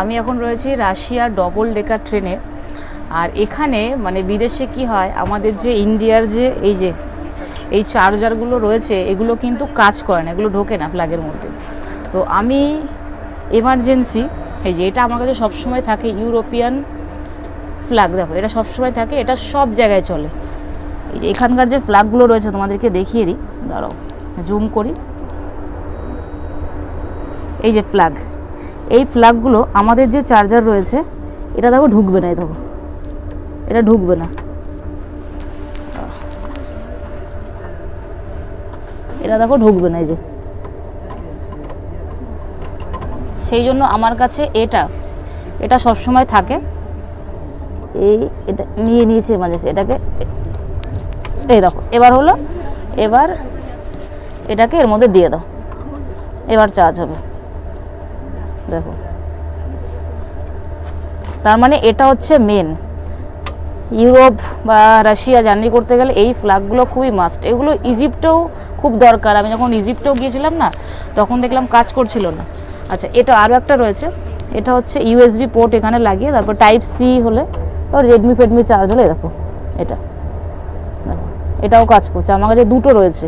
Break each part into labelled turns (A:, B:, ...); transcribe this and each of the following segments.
A: আমি এখন রয়েছি রাশিয়ার ডবল ডেকার ট্রেনে আর এখানে মানে বিদেশে কি হয়, আমাদের যে ইন্ডিয়ার যে এই যে, এই চার্জারগুলো রয়েছে, এগুলো কিন্তু কাজ করে না, এগুলো ঢোকে না প্লাগের মধ্যে। তো আমি এমার্জেন্সি এই যে এটা আমার কাছে সবসময় থাকে ইউরোপিয়ান ফ্ল্যাগ দেখো, এটা সবসময় থাকে, এটা সব জায়গায় চলে। এই যে এখানকার যে ফ্ল্যাগগুলো রয়েছে, তোমাদেরকে দেখিয়ে দিই। দাঁড়াও জুম করি। এই যে ফ্ল্যাগ এই ফ্ল্যাগগুলো আমাদের যে চার্জার রয়েছে, এটা দেখো ঢুকবে না, এই দেখো। এটা ঢুকবে না। এটা দেখো ঢুকবে না, এই যে। সেই জন্য আমার কাছে এটা এটা সবসময় থাকে। এই এটা নিয়ে নিয়েছে মানে এটাকে এই দেখো, এবার হলো, এবার এটাকে এর মধ্যে দিয়ে দাও। এবার চার্জ হবে। দেখো। তার মানে এটা হচ্ছে মেন ইউরোপ বা রাশিয়া জার্নি করতে গেলে এই ফ্ল্যাগগুলো খুবই মাস্ট এগুলো ইজিপ্টেও খুব দরকার। আমি যখন ইজিপ্টেও গিয়েছিলাম না, তখন দেখলাম কাজ করছিল না। আচ্ছা এটা আরও একটা রয়েছে। এটা হচ্ছে ইউএসবি পোর্ট এখানে লাগিয়ে, তারপর টাইপ সি হলে রেডমি ফেডমি চার্জ হলে দেখো, এটা। দেখো, এটাও কাজ করছে। আমার কাছে দুটো রয়েছে।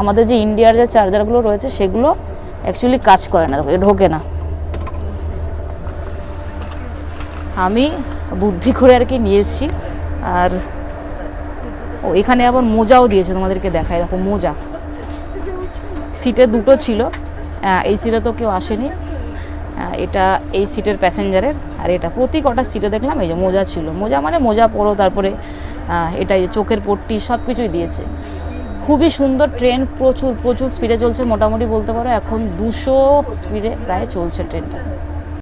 A: আমাদের যে ইন্ডিয়ার যে চার্জারগুলো রয়েছে, সেগুলো অ্যাকচুয়ালি কাজ করে না ঢোকে না। আমি বুদ্ধি করে আর কি নিয়েছি, আর ও, এখানে আবার মোজাও দিয়েছে, তোমাদেরকে দেখায় দেখো, মোজা। সিটে দুটো ছিল এই সিটে তো কেউ আসেনি এটা এই সিটের প্যাসেঞ্জারের, আর এটা প্রতি কটা সিটে দেখলাম, এই যে মোজা ছিল। মোজা মানে মোজা পরো, তারপরে এটা চোখের পট্টি সব কিছুই দিয়েছে। খুবই সুন্দর ট্রেন, প্রচুর প্রচুর স্পিডে চলছে। মোটামুটি বলতে পারো এখন দুশো স্পিডে প্রায় চলছে ট্রেনটা।